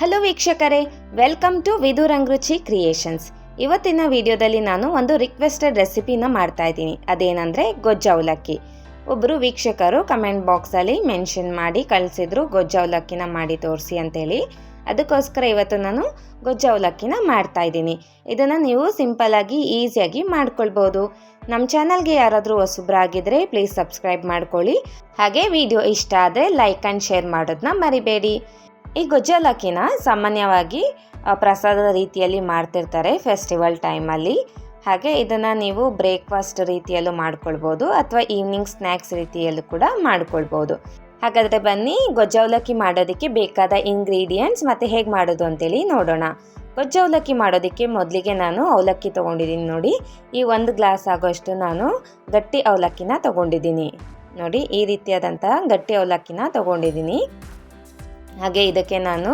Hello ವೀಕ್ಷಕರೇ welcome to ವಿದು ರುಚಿ creations ಇವತ್ತಿನ ವಿಡಿಯೋದಲ್ಲಿ ನಾನು ಒಂದು ರಿಕ್ವೆಸ್ಟೆಡ್ ರೆಸಿಪಿನ ಮಾಡ್ತಾ ಇದ್ದೀನಿ. ಅದೇನಂದರೆ ಗೊಜ್ಜು ಅವಲಕ್ಕಿ. ಒಬ್ಬರು ವೀಕ್ಷಕರು ಕಮೆಂಟ್ ಬಾಕ್ಸಲ್ಲಿ ಮೆನ್ಷನ್ ಮಾಡಿ ಕಳಿಸಿದ್ರು ಗೊಜ್ಜವಲಕ್ಕಿನ ಮಾಡಿ ತೋರಿಸಿ ಅಂತೇಳಿ. ಅದಕ್ಕೋಸ್ಕರ ಇವತ್ತು ನಾನು ಗೊಜ್ಜು ಅವಲಕ್ಕಿನ ಮಾಡ್ತಾ ಇದ್ದೀನಿ. ಇದನ್ನು ನೀವು ಸಿಂಪಲ್ಲಾಗಿ ಈಸಿಯಾಗಿ ಮಾಡ್ಕೊಳ್ಬೋದು. ನಮ್ಮ ಚಾನಲ್ಗೆ ಯಾರಾದರೂ ಹೊಸಬ್ರಾಗಿದ್ದರೆ ಪ್ಲೀಸ್ ಸಬ್ಸ್ಕ್ರೈಬ್ ಮಾಡ್ಕೊಳ್ಳಿ. ಹಾಗೆ ವಿಡಿಯೋ ಇಷ್ಟ ಆದರೆ ಲೈಕ್ ಆ್ಯಂಡ್ ಶೇರ್ ಮಾಡೋದನ್ನ ಮರಿಬೇಡಿ. ಈ ಗೊಜ್ಜಲಕ್ಕಿನ ಸಾಮಾನ್ಯವಾಗಿ ಪ್ರಸಾದದ ರೀತಿಯಲ್ಲಿ ಮಾಡ್ತಿರ್ತಾರೆ ಫೆಸ್ಟಿವಲ್ ಟೈಮಲ್ಲಿ ಹಾಗೆ ಇದನ್ನು ನೀವು ಬ್ರೇಕ್ಫಾಸ್ಟ್ ರೀತಿಯಲ್ಲೂ ಮಾಡ್ಕೊಳ್ಬೋದು ಅಥವಾ ಈವ್ನಿಂಗ್ ಸ್ನ್ಯಾಕ್ಸ್ ರೀತಿಯಲ್ಲೂ ಕೂಡ ಮಾಡ್ಕೊಳ್ಬೋದು. ಹಾಗಾದರೆ ಬನ್ನಿ ಗೊಜ್ಜವಲಕ್ಕಿ ಮಾಡೋದಕ್ಕೆ ಬೇಕಾದ ಇಂಗ್ರೀಡಿಯೆಂಟ್ಸ್ ಮತ್ತು ಹೇಗೆ ಮಾಡೋದು ಅಂತೇಳಿ ನೋಡೋಣ. ಗೊಜ್ಜವಲಕ್ಕಿ ಮಾಡೋದಕ್ಕೆ ಮೊದಲಿಗೆ ನಾನು ಅವಲಕ್ಕಿ ತೊಗೊಂಡಿದ್ದೀನಿ ನೋಡಿ. ಈ ಒಂದು ಗ್ಲಾಸ್ ಆಗೋಷ್ಟು ನಾನು ಗಟ್ಟಿ ಅವಲಕ್ಕಿನ ತೊಗೊಂಡಿದ್ದೀನಿ. ನೋಡಿ, ಈ ರೀತಿಯಾದಂತಹ ಗಟ್ಟಿ ಅವಲಕ್ಕಿನ ತೊಗೊಂಡಿದ್ದೀನಿ. ಹಾಗೆ ಇದಕ್ಕೆ ನಾನು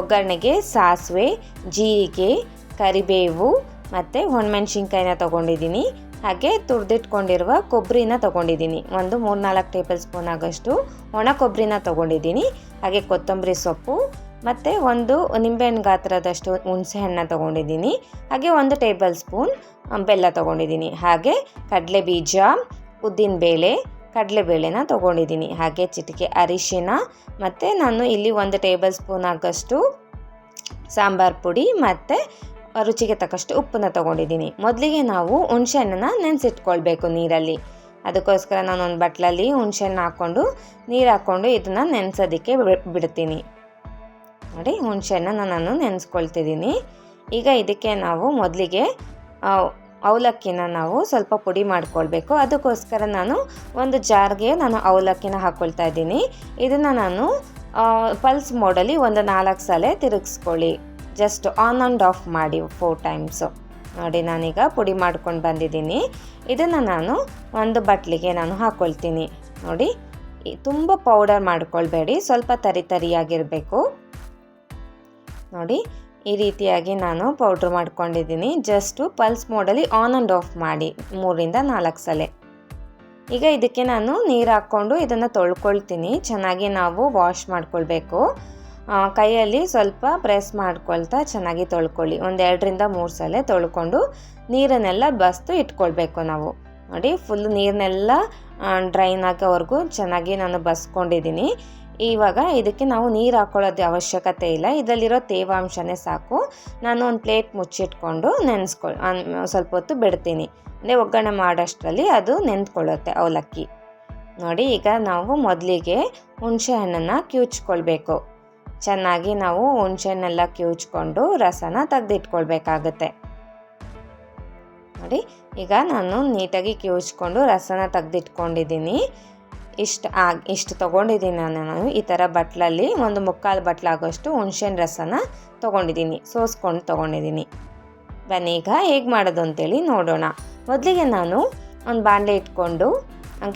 ಒಗ್ಗರಣೆಗೆ ಸಾಸಿವೆ, ಜೀರಿಗೆ, ಕರಿಬೇವು ಮತ್ತು ಒಣಮೆಣ್ಸಿನ್ಕಾಯಿನ ತೊಗೊಂಡಿದ್ದೀನಿ. ಹಾಗೆ ತುರಿದಿಟ್ಕೊಂಡಿರುವ ಕೊಬ್ಬರಿನ ತೊಗೊಂಡಿದ್ದೀನಿ. ಒಂದು ಮೂರ್ನಾಲ್ಕು ಟೇಬಲ್ ಸ್ಪೂನ್ ಆಗೋಷ್ಟು ಒಣ ಕೊಬ್ಬರಿನ ತೊಗೊಂಡಿದ್ದೀನಿ. ಹಾಗೆ ಕೊತ್ತಂಬರಿ ಸೊಪ್ಪು ಮತ್ತು ಒಂದು ನಿಂಬೆಹಣ್ಣು ಗಾತ್ರದಷ್ಟು ಹುಣಸೆ ಹಣ್ಣನ್ನ ತೊಗೊಂಡಿದ್ದೀನಿ. ಹಾಗೆ ಒಂದು ಟೇಬಲ್ ಸ್ಪೂನ್ ಬೆಲ್ಲ ತೊಗೊಂಡಿದ್ದೀನಿ. ಹಾಗೆ ಕಡಲೆ ಬೀಜ, ಉದ್ದಿನಬೇಳೆ ಕಡಲೆಬೇಳೆನ ತೊಗೊಂಡಿದ್ದೀನಿ. ಹಾಗೆ ಚಿಟಿಕೆ ಅರಿಶಿನ ಮತ್ತು ನಾನು ಇಲ್ಲಿ ಒಂದು ಟೇಬಲ್ ಸ್ಪೂನ್ ಆಗಷ್ಟು ಸಾಂಬಾರು ಪುಡಿ ಮತ್ತು ರುಚಿಗೆ ತಕ್ಕಷ್ಟು ಉಪ್ಪನ್ನ ತೊಗೊಂಡಿದ್ದೀನಿ. ಮೊದಲಿಗೆ ನಾವು ಹುಣಸೆಹಣ್ಣನ್ನು ನೆನೆಸಿಟ್ಕೊಳ್ಬೇಕು ನೀರಲ್ಲಿ. ಅದಕ್ಕೋಸ್ಕರ ನಾನು ಒಂದು ಬಟ್ಲಲ್ಲಿ ಹುಣಸೆಹಣ್ಣು ಹಾಕ್ಕೊಂಡು ನೀರು ಹಾಕ್ಕೊಂಡು ಇದನ್ನು ನೆನೆಸೋದಕ್ಕೆ ಬಿಡ್ತೀನಿ. ನೋಡಿ, ಹುಣಸೆಹಣ್ಣನ್ನು ನಾನು ನೆನೆಸ್ಕೊಳ್ತಿದ್ದೀನಿ. ಈಗ ಇದಕ್ಕೆ ನಾವು ಮೊದಲಿಗೆ ಅವಲಕ್ಕಿನ ನಾವು ಸ್ವಲ್ಪ ಪುಡಿ ಮಾಡ್ಕೊಳ್ಬೇಕು. ಅದಕ್ಕೋಸ್ಕರ ನಾನು ಒಂದು ಜಾರ್ಗೆ ನಾನು ಅವಲಕ್ಕಿನ ಹಾಕ್ಕೊಳ್ತಾ ಇದ್ದೀನಿ. ಇದನ್ನು ನಾನು ಪಲ್ಸ್ ಮೋಡಲ್ಲಿ ಒಂದು ನಾಲ್ಕು ಸಲ ತಿರುಗಿಸ್ಕೊಳ್ಳಿ. ಜಸ್ಟ್ ಆನ್ ಆ್ಯಂಡ್ ಆಫ್ ಮಾಡಿ ಫೋರ್ ಟೈಮ್ಸು. ನೋಡಿ, ನಾನೀಗ ಪುಡಿ ಮಾಡ್ಕೊಂಡು ಬಂದಿದ್ದೀನಿ. ಇದನ್ನು ನಾನು ಒಂದು ಬಟ್ಲಿಗೆ ನಾನು ಹಾಕ್ಕೊಳ್ತೀನಿ ನೋಡಿ ತುಂಬ ಪೌಡರ್ ಮಾಡ್ಕೊಳ್ಬೇಡಿ. ಸ್ವಲ್ಪ ತರಿ ತರಿಯಾಗಿರಬೇಕು. ನೋಡಿ ಈ ರೀತಿಯಾಗಿ ನಾನು ಪೌಡ್ರ್ ಮಾಡ್ಕೊಂಡಿದ್ದೀನಿ. ಜಸ್ಟು ಪಲ್ಸ್ ಮೋಡಲ್ಲಿ ಆನ್ ಆ್ಯಂಡ್ ಆಫ್ ಮಾಡಿ, ಮೂರಿಂದ ನಾಲ್ಕು ಸಲ. ಈಗ ಇದಕ್ಕೆ ನಾನು ನೀರು ಹಾಕ್ಕೊಂಡು ಇದನ್ನು ತೊಳ್ಕೊಳ್ತೀನಿ. ಚೆನ್ನಾಗಿ ನಾವು ವಾಶ್ ಮಾಡ್ಕೊಳ್ಬೇಕು. ಕೈಯಲ್ಲಿ ಸ್ವಲ್ಪ ಪ್ರೆಸ್ ಮಾಡ್ಕೊಳ್ತಾ ಚೆನ್ನಾಗಿ ತೊಳ್ಕೊಳ್ಳಿ. ಒಂದು ಎರಡರಿಂದ ಮೂರು ಸಲ ತೊಳ್ಕೊಂಡು ನೀರನ್ನೆಲ್ಲ ಬಸ್ತು ಇಟ್ಕೊಳ್ಬೇಕು ನಾವು. ನೋಡಿ ಫುಲ್ ನೀರನ್ನೆಲ್ಲ ಡ್ರೈನ್ ಆಗೋವರೆಗೂ ಚೆನ್ನಾಗಿ ನಾನು ಬಸ್ಕೊಂಡಿದ್ದೀನಿ. ಇವಾಗ ಇದಕ್ಕೆ ನಾವು ನೀರು ಹಾಕೊಳ್ಳೋದು ಅವಶ್ಯಕತೆ ಇಲ್ಲ. ಇದರಲ್ಲಿರೋ ತೇವಾಂಶನೇ ಸಾಕು. ನಾನು ಒಂದು ಪ್ಲೇಟ್ ಮುಚ್ಚಿಟ್ಕೊಂಡು ನೆನೆಸ್ಕೊಳ್ ಸ್ವಲ್ಪ ಹೊತ್ತು ಬಿಡ್ತೀನಿ. ಅಂದರೆ ಒಗ್ಗರಣೆ ಮಾಡೋಷ್ಟರಲ್ಲಿ ಅದು ನೆನೆದುಕೊಳ್ಳುತ್ತೆ ಅವಲಕ್ಕಿ. ನೋಡಿ, ಈಗ ನಾವು ಮೊದಲಿಗೆ ಹುಣಸೆ ಹಣ್ಣನ್ನು ಕಿವುಚ್ಕೊಳ್ಬೇಕು ಚೆನ್ನಾಗಿ ನಾವು ಹುಣಸೆಹಣ್ಣೆಲ್ಲ ಕಿವುಚ್ಕೊಂಡು ರಸನ ತೆಗೆದಿಟ್ಕೊಳ್ಬೇಕಾಗತ್ತೆ. ನೋಡಿ, ಈಗ ನಾನು ನೀಟಾಗಿ ಕಿವುಚ್ಕೊಂಡು ರಸನ ತೆಗೆದಿಟ್ಕೊಂಡಿದ್ದೀನಿ. ಇಷ್ಟು ಆಗ ಇಷ್ಟು ತೊಗೊಂಡಿದ್ದೀನಿ ನಾನು. ಈ ಥರ ಬಟ್ಲಲ್ಲಿ ಒಂದು ಮುಕ್ಕಾಲು ಬಟ್ಲಾಗೋಷ್ಟು ಹುಣ್ಸೆಹಣ್ಣು ರಸನ ತೊಗೊಂಡಿದ್ದೀನಿ, ಸೋಸ್ಕೊಂಡು ತೊಗೊಂಡಿದ್ದೀನಿ. ಬನ್ನಿ ಹೇಗೆ ಮಾಡೋದು ಅಂತೇಳಿ ನೋಡೋಣ. ಮೊದಲಿಗೆ ನಾನು ಒಂದು ಬಾಣಲೆ ಇಟ್ಕೊಂಡು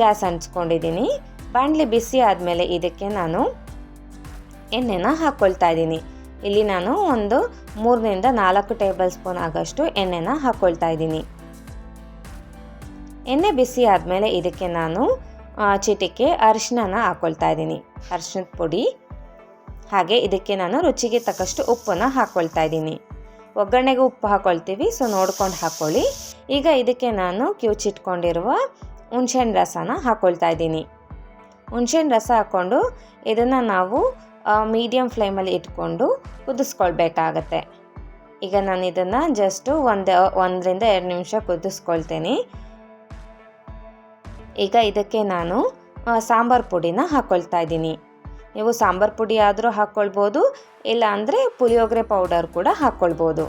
ಗ್ಯಾಸ್ ಹಂಚ್ಕೊಂಡಿದ್ದೀನಿ. ಬಾಣಲೆ ಬಿಸಿ ಆದಮೇಲೆ ಇದಕ್ಕೆ ನಾನು ಎಣ್ಣೆನ ಹಾಕ್ಕೊಳ್ತಾ ಇದ್ದೀನಿ. ಇಲ್ಲಿ ನಾನು ಒಂದು ಮೂರರಿಂದ ನಾಲ್ಕು ಟೇಬಲ್ ಸ್ಪೂನ್ ಆಗೋಷ್ಟು ಎಣ್ಣೆನ ಹಾಕ್ಕೊಳ್ತಾ ಇದ್ದೀನಿ. ಎಣ್ಣೆ ಬಿಸಿ ಆದಮೇಲೆ ಇದಕ್ಕೆ ನಾನು ಚಿಟಿಕೆ ಅರಿಶಿನ ಹಾಕ್ಕೊಳ್ತಾ ಇದ್ದೀನಿ. ಅರಿಶಿನದ ಪುಡಿ. ಹಾಗೆ ಇದಕ್ಕೆ ನಾನು ರುಚಿಗೆ ತಕ್ಕಷ್ಟು ಉಪ್ಪನ್ನು ಹಾಕ್ಕೊಳ್ತಾ ಇದ್ದೀನಿ. ಒಗ್ಗರಣೆಗೆ ಉಪ್ಪು ಹಾಕ್ಕೊಳ್ತೀವಿ ಸೊ ನೋಡ್ಕೊಂಡು ಹಾಕ್ಕೊಳ್ಳಿ ಈಗ ಇದಕ್ಕೆ ನಾನು ಕಿವುಚಿಟ್ಕೊಂಡಿರುವ ಹುಣ್ಸೆಹಣ್ಣು ರಸನ ಹಾಕ್ಕೊಳ್ತಾ ಇದ್ದೀನಿ. ಹುಣ್ಸೆಹಣ್ಣು ರಸ ಹಾಕ್ಕೊಂಡು ಇದನ್ನು ನಾವು ಮೀಡಿಯಮ್ ಫ್ಲೇಮಲ್ಲಿ ಇಟ್ಕೊಂಡು ಕುದಿಸ್ಕೊಳ್ಬೇಕಾಗತ್ತೆ. ಈಗ ನಾನು ಇದನ್ನು ಜಸ್ಟು ಒಂದು, ಒಂದರಿಂದ ಎರಡು ನಿಮಿಷ ಕುದಿಸ್ಕೊಳ್ತೀನಿ. ಈಗ ಇದಕ್ಕೆ ನಾನು ಸಾಂಬಾರು ಪುಡಿನ ಹಾಕ್ಕೊಳ್ತಾ ಇದ್ದೀನಿ. ನೀವು ಸಾಂಬಾರ್ ಪುಡಿ ಆದರೂ ಹಾಕ್ಕೊಳ್ಬೋದು ಇಲ್ಲ ಅಂದರೆ ಪುಳಿಯೋಗರೆ ಪೌಡರ್ ಕೂಡ ಹಾಕ್ಕೊಳ್ಬೋದು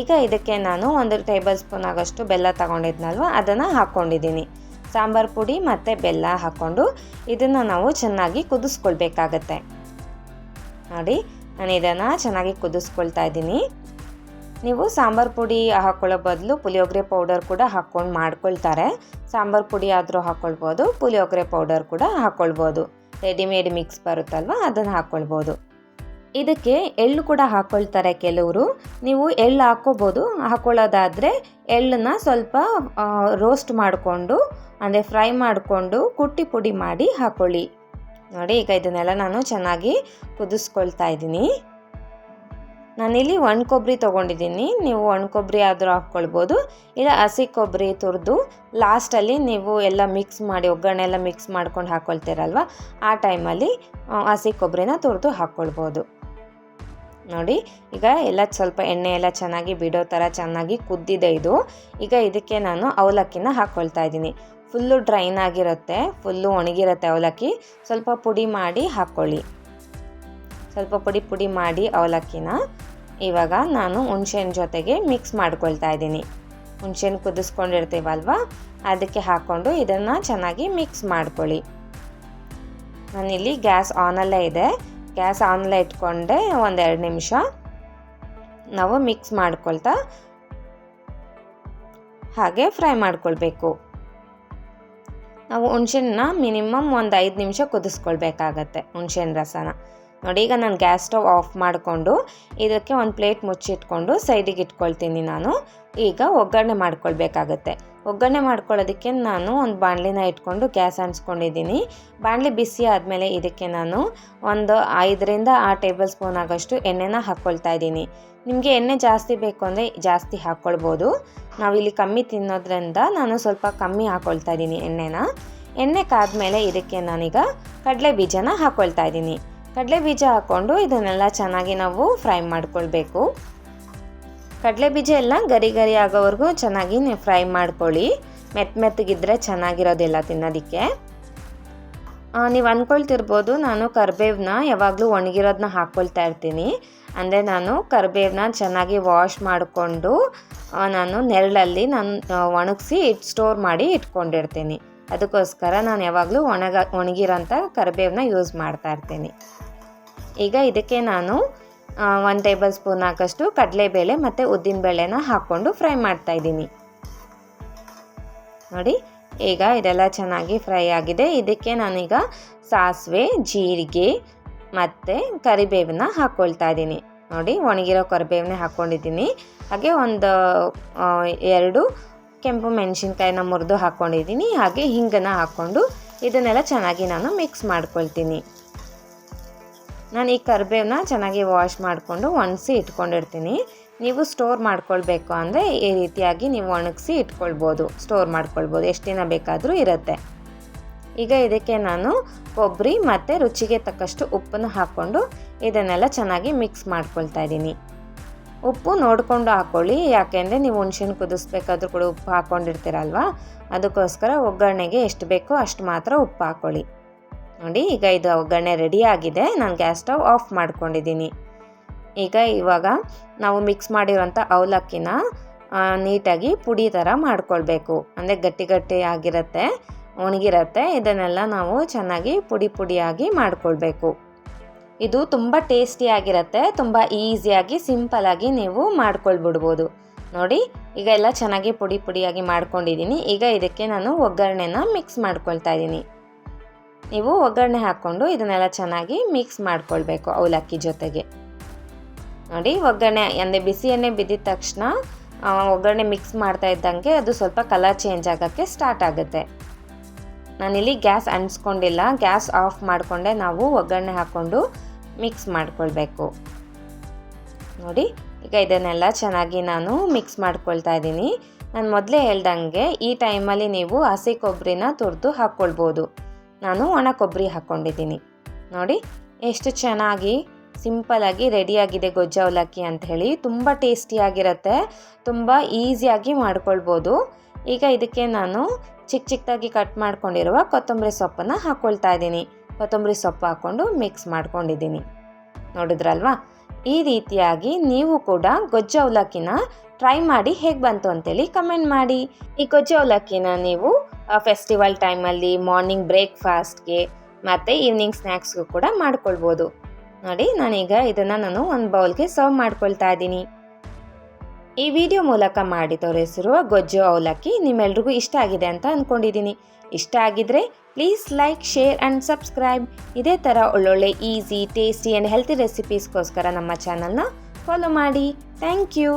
ಈಗ ಇದಕ್ಕೆ ನಾನು ಒಂದು ಟೇಬಲ್ ಸ್ಪೂನ್ ಆಗೋಷ್ಟು ಬೆಲ್ಲ ತಗೊಂಡಿದ್ನಲ್ವ, ಅದನ್ನು ಹಾಕ್ಕೊಂಡಿದ್ದೀನಿ ಸಾಂಬಾರ್ ಪುಡಿ ಮತ್ತು ಬೆಲ್ಲ ಹಾಕ್ಕೊಂಡು ಇದನ್ನು ನಾವು ಚೆನ್ನಾಗಿ ಕುದಿಸ್ಕೊಳ್ಬೇಕಾಗತ್ತೆ. ನೋಡಿ ನಾನು ಇದನ್ನು ಚೆನ್ನಾಗಿ ಕುದಿಸ್ಕೊಳ್ತಾ ಇದ್ದೀನಿ. ನೀವು ಸಾಂಬಾರು ಪುಡಿ ಹಾಕ್ಕೊಳ್ಳೋ ಬದಲು ಪುಳಿಯೋಗರೆ ಪೌಡರ್ ಕೂಡ ಹಾಕ್ಕೊಂಡು ಮಾಡ್ಕೊಳ್ತಾರೆ. ಸಾಂಬಾರು ಪುಡಿ ಆದರೂ ಹಾಕ್ಕೊಳ್ಬೋದು ಪುಳಿಯೋಗರೆ ಪೌಡರ್ ಕೂಡ ಹಾಕ್ಕೊಳ್ಬೋದು ರೆಡಿಮೇಡ್ ಮಿಕ್ಸ್ ಬರುತ್ತಲ್ವ, ಅದನ್ನು ಹಾಕ್ಕೊಳ್ಬೋದು ಇದಕ್ಕೆ ಎಳ್ಳು ಕೂಡ ಹಾಕ್ಕೊಳ್ತಾರೆ ಕೆಲವರು. ನೀವು ಎಳ್ಳು ಹಾಕ್ಕೋಬೋದು ಹಾಕ್ಕೊಳ್ಳೋದಾದರೆ ಎಳ್ಳನ್ನು ಸ್ವಲ್ಪ ರೋಸ್ಟ್ ಮಾಡಿಕೊಂಡು, ಅಂದರೆ ಫ್ರೈ ಮಾಡಿಕೊಂಡು ಕುಟ್ಟಿ ಪುಡಿ ಮಾಡಿ ಹಾಕ್ಕೊಳ್ಳಿ ನೋಡಿ, ಈಗ ಇದನ್ನೆಲ್ಲ ನಾನು ಚೆನ್ನಾಗಿ ಕುದಿಸ್ಕೊಳ್ತಾ ಇದ್ದೀನಿ. ನಾನಿಲ್ಲಿ ಒಣ ಕೊಬ್ಬರಿ ತೊಗೊಂಡಿದ್ದೀನಿ. ನೀವು ಒಣ ಕೊಬ್ಬರಿ ಆದರೂ ಹಾಕ್ಕೊಳ್ಬೋದು. ಇಲ್ಲ ಹಸಿ ಕೊಬ್ಬರಿ ತುರಿದು ಲಾಸ್ಟಲ್ಲಿ ನೀವು ಎಲ್ಲ ಮಿಕ್ಸ್ ಮಾಡಿ, ಒಗ್ಗರಣೆ ಎಲ್ಲ ಮಿಕ್ಸ್ ಮಾಡ್ಕೊಂಡು ಹಾಕ್ಕೊಳ್ತೀರಲ್ವ ಆ ಟೈಮಲ್ಲಿ ಹಸಿ ಕೊಬ್ಬರಿನ ತುರಿದು ಹಾಕ್ಕೊಳ್ಬೋದು. ನೋಡಿ, ಈಗ ಎಲ್ಲ ಸ್ವಲ್ಪ ಎಣ್ಣೆ ಎಲ್ಲ ಚೆನ್ನಾಗಿ ಬಿಡೋ ಥರ ಚೆನ್ನಾಗಿ ಕುದ್ದಿದೆ ಇದು. ಈಗ ಇದಕ್ಕೆ ನಾನು ಅವಲಕ್ಕಿನ ಹಾಕ್ಕೊಳ್ತಾ ಇದ್ದೀನಿ. ಫುಲ್ಲು ಡ್ರೈನ್ ಆಗಿರುತ್ತೆ, ಫುಲ್ಲು ಒಣಗಿರುತ್ತೆ ಅವಲಕ್ಕಿ. ಸ್ವಲ್ಪ ಪುಡಿ ಮಾಡಿ ಹಾಕ್ಕೊಳ್ಳಿ. ಸ್ವಲ್ಪ ಪುಡಿ ಪುಡಿ ಮಾಡಿ ಅವಲಕ್ಕಿನ. ಇವಾಗ ನಾನು ಹುಣ್ಸೆಹಣ್ಣು ಜೊತೆಗೆ ಮಿಕ್ಸ್ ಮಾಡ್ಕೊಳ್ತಾ ಇದ್ದೀನಿ. ಹುಣ್ಸೆಹಣ್ಣು ಕುದಿಸ್ಕೊಂಡಿರ್ತೀವಲ್ವ? ಅದಕ್ಕೆ ಹಾಕ್ಕೊಂಡು ಇದನ್ನು ಚೆನ್ನಾಗಿ ಮಿಕ್ಸ್ ಮಾಡ್ಕೊಳ್ಳಿ. ನಾನಿಲ್ಲಿ ಗ್ಯಾಸ್ ಆನಲ್ಲೇ ಇದೆ. ಗ್ಯಾಸ್ ಆನಲ್ಲೇ ಇಟ್ಕೊಂಡೆ ಒಂದೆರಡು ನಿಮಿಷ. ನಾವು ಮಿಕ್ಸ್ ಮಾಡ್ಕೊಳ್ತಾ ಹಾಗೆ ಫ್ರೈ ಮಾಡ್ಕೊಳ್ಬೇಕು. ನಾವು ಹುಣ್ಸೆಹಣ್ಣನ್ನ ಮಿನಿಮಮ್ ಒಂದು ಐದು ನಿಮಿಷ ಕುದಿಸ್ಕೊಳ್ಬೇಕಾಗತ್ತೆ ಹುಣ್ಸೆಹಣ್ಣು ರಸನ. ನೋಡಿ, ಈಗ ನಾನು ಗ್ಯಾಸ್ ಸ್ಟವ್ ಆಫ್ ಮಾಡಿಕೊಂಡು ಇದಕ್ಕೆ ಒಂದು ಪ್ಲೇಟ್ ಮುಚ್ಚಿಟ್ಕೊಂಡು ಸೈಡಿಗೆ ಇಟ್ಕೊಳ್ತೀನಿ ನಾನು. ಈಗ ಒಗ್ಗರಣೆ ಮಾಡ್ಕೊಳ್ಬೇಕಾಗತ್ತೆ. ಒಗ್ಗರಣೆ ಮಾಡ್ಕೊಳ್ಳೋದಕ್ಕೆ ನಾನು ಒಂದು ಬಾಣಲಿನ ಇಟ್ಕೊಂಡು ಗ್ಯಾಸ್ ಅಂಟಿಸ್ಕೊಂಡಿದ್ದೀನಿ. ಬಾಣಲಿ ಬಿಸಿ ಆದಮೇಲೆ ಇದಕ್ಕೆ ನಾನು ಒಂದು ಐದರಿಂದ ಆರು ಟೇಬಲ್ ಸ್ಪೂನ್ ಆಗೋಷ್ಟು ಎಣ್ಣೆನ ಹಾಕ್ಕೊಳ್ತಾ ಇದ್ದೀನಿ. ನಿಮಗೆ ಎಣ್ಣೆ ಜಾಸ್ತಿ ಬೇಕು ಅಂದರೆ ಜಾಸ್ತಿ ಹಾಕ್ಕೊಳ್ಬೋದು ನಾವಿಲ್ಲಿ ಕಮ್ಮಿ ತಿನ್ನೋದ್ರಿಂದ ನಾನು ಸ್ವಲ್ಪ ಕಮ್ಮಿ ಹಾಕ್ಕೊಳ್ತಾ ಇದ್ದೀನಿ ಎಣ್ಣೆನ. ಎಣ್ಣೆ ಕಾದ್ಮೇಲೆ ಇದಕ್ಕೆ ನಾನೀಗ ಕಡಲೆ ಬೀಜನ ಹಾಕ್ಕೊಳ್ತಾ ಇದ್ದೀನಿ. ಕಡಲೆ ಬೀಜ ಹಾಕ್ಕೊಂಡು ಇದನ್ನೆಲ್ಲ ಚೆನ್ನಾಗಿ ನಾವು ಫ್ರೈ ಮಾಡ್ಕೊಳ್ಬೇಕು. ಕಡಲೆ ಬೀಜ ಎಲ್ಲ ಗರಿ ಗರಿ ಆಗೋವರೆಗೂ ಚೆನ್ನಾಗಿ ನೀವು ಫ್ರೈ ಮಾಡ್ಕೊಳ್ಳಿ. ಮೆತ್ತ ಮೆತ್ತಗಿದ್ರೆ ಚೆನ್ನಾಗಿರೋದಿಲ್ಲ ತಿನ್ನೋದಕ್ಕೆ. ನೀವು ಅಂದ್ಕೊಳ್ತಿರ್ಬೋದು ನಾನು ಕರಿಬೇವನ್ನ ಯಾವಾಗಲೂ ಒಣಗಿರೋದನ್ನ ಹಾಕ್ಕೊಳ್ತಾ ಇರ್ತೀನಿ. ಅಂದರೆ ನಾನು ಕರಿಬೇವನ್ನ ಚೆನ್ನಾಗಿ ವಾಶ್ ಮಾಡಿಕೊಂಡು ನಾನು ನೆರಳಲ್ಲಿ ನಾನು ಒಣಗಿಸಿ ಸ್ಟೋರ್ ಮಾಡಿ ಇಟ್ಕೊಂಡಿರ್ತೀನಿ. ಅದಕ್ಕೋಸ್ಕರ ನಾನು ಯಾವಾಗಲೂ ಒಣಗ ಒಣಗಿರೋಂಥ ಕರಿಬೇವನ್ನ ಯೂಸ್ ಮಾಡ್ತಾ ಇರ್ತೀನಿ. ಈಗ ಇದಕ್ಕೆ ನಾನು ಒಂದು ಟೇಬಲ್ ಸ್ಪೂನ್ ಹಾಕಷ್ಟು ಕಡಲೆಬೇಳೆ ಮತ್ತು ಉದ್ದಿನಬೇಳೆನ ಹಾಕ್ಕೊಂಡು ಫ್ರೈ ಮಾಡ್ತಾ ಇದ್ದೀನಿ. ನೋಡಿ, ಈಗ ಇದೆಲ್ಲ ಚೆನ್ನಾಗಿ ಫ್ರೈ ಆಗಿದೆ. ಇದಕ್ಕೆ ನಾನೀಗ ಸಾಸಿವೆ, ಜೀರಿಗೆ ಮತ್ತು ಕರಿಬೇವನ್ನ ಹಾಕ್ಕೊಳ್ತಾ ಇದ್ದೀನಿ. ನೋಡಿ, ಒಣಗಿರೋ ಕರಿಬೇವನ್ನೇ ಹಾಕ್ಕೊಂಡಿದ್ದೀನಿ ಹಾಗೆ ಒಂದು ಎರಡು ಕೆಂಪು ಮೆಣಸಿನ್ಕಾಯಿನ ಮುರಿದು ಹಾಕ್ಕೊಂಡಿದ್ದೀನಿ ಹಾಗೆ ಹಿಂಗನ್ನು ಹಾಕ್ಕೊಂಡು ಇದನ್ನೆಲ್ಲ ಚೆನ್ನಾಗಿ ನಾನು ಮಿಕ್ಸ್ ಮಾಡ್ಕೊಳ್ತೀನಿ. ನಾನು ಈ ಕರಿಬೇವನ್ನ ಚೆನ್ನಾಗಿ ವಾಶ್ ಮಾಡಿಕೊಂಡು ಒಣಗಿಸಿ ಇಟ್ಕೊಂಡಿರ್ತೀನಿ. ನೀವು ಸ್ಟೋರ್ ಮಾಡ್ಕೊಳ್ಬೇಕು ಅಂದರೆ ಈ ರೀತಿಯಾಗಿ ನೀವು ಒಣಗಿಸಿ ಇಟ್ಕೊಳ್ಬೋದು. ಸ್ಟೋರ್ ಮಾಡ್ಕೊಳ್ಬೋದು. ಎಷ್ಟು ದಿನ ಬೇಕಾದರೂ ಇರುತ್ತೆ. ಈಗ ಇದಕ್ಕೆ ನಾನು ಕೊಬ್ಬರಿ ಮತ್ತು ರುಚಿಗೆ ತಕ್ಕಷ್ಟು ಉಪ್ಪನ್ನು ಹಾಕ್ಕೊಂಡು ಇದನ್ನೆಲ್ಲ ಚೆನ್ನಾಗಿ ಮಿಕ್ಸ್ ಮಾಡ್ಕೊಳ್ತಾ ಇದ್ದೀನಿ. ಉಪ್ಪು ನೋಡಿಕೊಂಡು ಹಾಕ್ಕೊಳ್ಳಿ ಯಾಕೆಂದರೆ ನೀವು ಹುಣ್ಸಿನ ಕುದಿಸ್ಬೇಕಾದ್ರೂ ಕೂಡ ಉಪ್ಪು ಹಾಕ್ಕೊಂಡಿರ್ತೀರಲ್ವ ಅದಕ್ಕೋಸ್ಕರ ಒಗ್ಗರಣೆಗೆ ಎಷ್ಟು ಬೇಕೋ ಅಷ್ಟು ಮಾತ್ರ ಉಪ್ಪು ಹಾಕ್ಕೊಳ್ಳಿ ನೋಡಿ, ಈಗ ಇದು ಒಗ್ಗರಣೆ ರೆಡಿ ಆಗಿದೆ. ನಾನು ಗ್ಯಾಸ್ ಸ್ಟವ್ ಆಫ್ ಮಾಡ್ಕೊಂಡಿದ್ದೀನಿ. ಈಗ ಇವಾಗ ನಾವು ಮಿಕ್ಸ್ ಮಾಡಿರೋಂಥ ಅವಲಕ್ಕಿನ ನೀಟಾಗಿ ಪುಡಿ ಥರ ಮಾಡ್ಕೊಳ್ಬೇಕು. ಅಂದರೆ ಗಟ್ಟಿ ಗಟ್ಟಿ ಆಗಿರುತ್ತೆ, ಒಣಗಿರುತ್ತೆ. ಇದನ್ನೆಲ್ಲ ನಾವು ಚೆನ್ನಾಗಿ ಪುಡಿ ಪುಡಿಯಾಗಿ ಮಾಡ್ಕೊಳ್ಬೇಕು. ಇದು ತುಂಬ ಟೇಸ್ಟಿಯಾಗಿರುತ್ತೆ ತುಂಬ ಈಸಿಯಾಗಿ ಸಿಂಪಲಾಗಿ ನೀವು ಮಾಡ್ಕೊಳ್ಬಿಡ್ಬೋದು. ನೋಡಿ, ಈಗ ಎಲ್ಲ ಚೆನ್ನಾಗಿ ಪುಡಿ ಪುಡಿಯಾಗಿ ಮಾಡ್ಕೊಂಡಿದ್ದೀನಿ. ಈಗ ಇದಕ್ಕೆ ನಾನು ಒಗ್ಗರಣೆನ ಮಿಕ್ಸ್ ಮಾಡ್ಕೊಳ್ತಾ ಇದ್ದೀನಿ. ನೀವು ಒಗ್ಗರಣೆ ಹಾಕ್ಕೊಂಡು ಇದನ್ನೆಲ್ಲ ಚೆನ್ನಾಗಿ ಮಿಕ್ಸ್ ಮಾಡ್ಕೊಳ್ಬೇಕು ಅವಲಕ್ಕಿ ಜೊತೆಗೆ. ನೋಡಿ, ಒಗ್ಗರಣೆ, ಅಂದರೆ ಬಿಸಿ ಎಣ್ಣೆ ಬಿದ್ದಿದ ತಕ್ಷಣ ಒಗ್ಗರಣೆ ಮಿಕ್ಸ್ ಮಾಡ್ತಾ ಇದ್ದಂಗೆ ಅದು ಸ್ವಲ್ಪ ಕಲರ್ ಚೇಂಜ್ ಆಗೋಕ್ಕೆ ಸ್ಟಾರ್ಟ್ ಆಗುತ್ತೆ. ನಾನಿಲ್ಲಿ ಗ್ಯಾಸ್ ಅಂಟಿಸ್ಕೊಂಡಿಲ್ಲ, ಗ್ಯಾಸ್ ಆಫ್ ಮಾಡಿಕೊಂಡೆ ನಾವು ಒಗ್ಗರಣೆ ಹಾಕ್ಕೊಂಡು ಮಿಕ್ಸ್ ಮಾಡ್ಕೊಳ್ಬೇಕು. ನೋಡಿ, ಈಗ ಇದನ್ನೆಲ್ಲ ಚೆನ್ನಾಗಿ ನಾನು ಮಿಕ್ಸ್ ಮಾಡ್ಕೊಳ್ತಾ ಇದ್ದೀನಿ. ನಾನು ಮೊದಲೇ ಹೇಳ್ದಂಗೆ ಈ ಟೈಮಲ್ಲಿ ನೀವು ಹಸಿ ಕೊಬ್ಬರಿನ ತುರಿದು ಹಾಕ್ಕೊಳ್ಬೋದು. ನಾನು ಒಣ ಕೊಬ್ಬರಿ ಹಾಕ್ಕೊಂಡಿದ್ದೀನಿ. ನೋಡಿ, ಎಷ್ಟು ಚೆನ್ನಾಗಿ ಸಿಂಪಲಾಗಿ ರೆಡಿಯಾಗಿದೆ ಗೊಜ್ಜ ಅವಲಕ್ಕಿ ಅಂತ ಹೇಳಿ. ತುಂಬ ಟೇಸ್ಟಿಯಾಗಿರುತ್ತೆ. ತುಂಬ ಈಸಿಯಾಗಿ ಮಾಡ್ಕೊಳ್ಬೋದು. ಈಗ ಇದಕ್ಕೆ ನಾನು ಚಿಕ್ಕ ಚಿಕ್ಕದಾಗಿ ಕಟ್ ಮಾಡ್ಕೊಂಡಿರುವ ಕೊತ್ತಂಬರಿ ಸೊಪ್ಪನ್ನು ಹಾಕ್ಕೊಳ್ತಾ ಇದ್ದೀನಿ. ಕೊತ್ತಂಬರಿ ಸೊಪ್ಪು ಹಾಕ್ಕೊಂಡು ಮಿಕ್ಸ್ ಮಾಡ್ಕೊಂಡಿದ್ದೀನಿ. ನೋಡಿದ್ರಲ್ವಾ? ಈ ರೀತಿಯಾಗಿ ನೀವು ಕೂಡ ಗೊಜ್ಜು ಅವಲಕ್ಕಿನ ಟ್ರೈ ಮಾಡಿ ಹೇಗೆ ಬಂತು ಅಂತೇಳಿ ಕಮೆಂಟ್ ಮಾಡಿ. ಈ ಗೊಜ್ಜು ಅವಲಕ್ಕಿನ ನೀವು ಫೆಸ್ಟಿವಲ್ ಟೈಮಲ್ಲಿ ಮಾರ್ನಿಂಗ್ ಬ್ರೇಕ್ಫಾಸ್ಟ್ಗೆ ಮತ್ತು ಈವ್ನಿಂಗ್ ಸ್ನ್ಯಾಕ್ಸ್ಗೂ ಕೂಡ ಮಾಡ್ಕೊಳ್ಬೋದು. ನೋಡಿ, ನಾನೀಗ ಇದನ್ನು ನಾನು ಒಂದು ಬೌಲ್ಗೆ ಸರ್ವ್ ಮಾಡ್ಕೊಳ್ತಾ ಇದ್ದೀನಿ. ಈ ವಿಡಿಯೋ ಮೂಲಕ ಮಾಡಿ ತೋರಿಸಿರುವ ಗೊಜ್ಜು ಅವಲಕ್ಕಿ ನಿಮ್ಮೆಲ್ರಿಗೂ ಇಷ್ಟ ಆಗಿದೆ ಅಂತ ಅಂದ್ಕೊಂಡಿದ್ದೀನಿ ಇಷ್ಟ ಆಗಿದ್ರೆ please like share and subscribe ಇದೇ ಥರ ಒಳ್ಳೊಳ್ಳೆ ಈಸಿ ಟೇಸ್ಟಿ ಆ್ಯಂಡ್ ಹೆಲ್ತಿ ರೆಸಿಪೀಸ್ಗೋಸ್ಕರ ನಮ್ಮ ಚಾನಲ್ನ ಫಾಲೋ ಮಾಡಿ. Thank you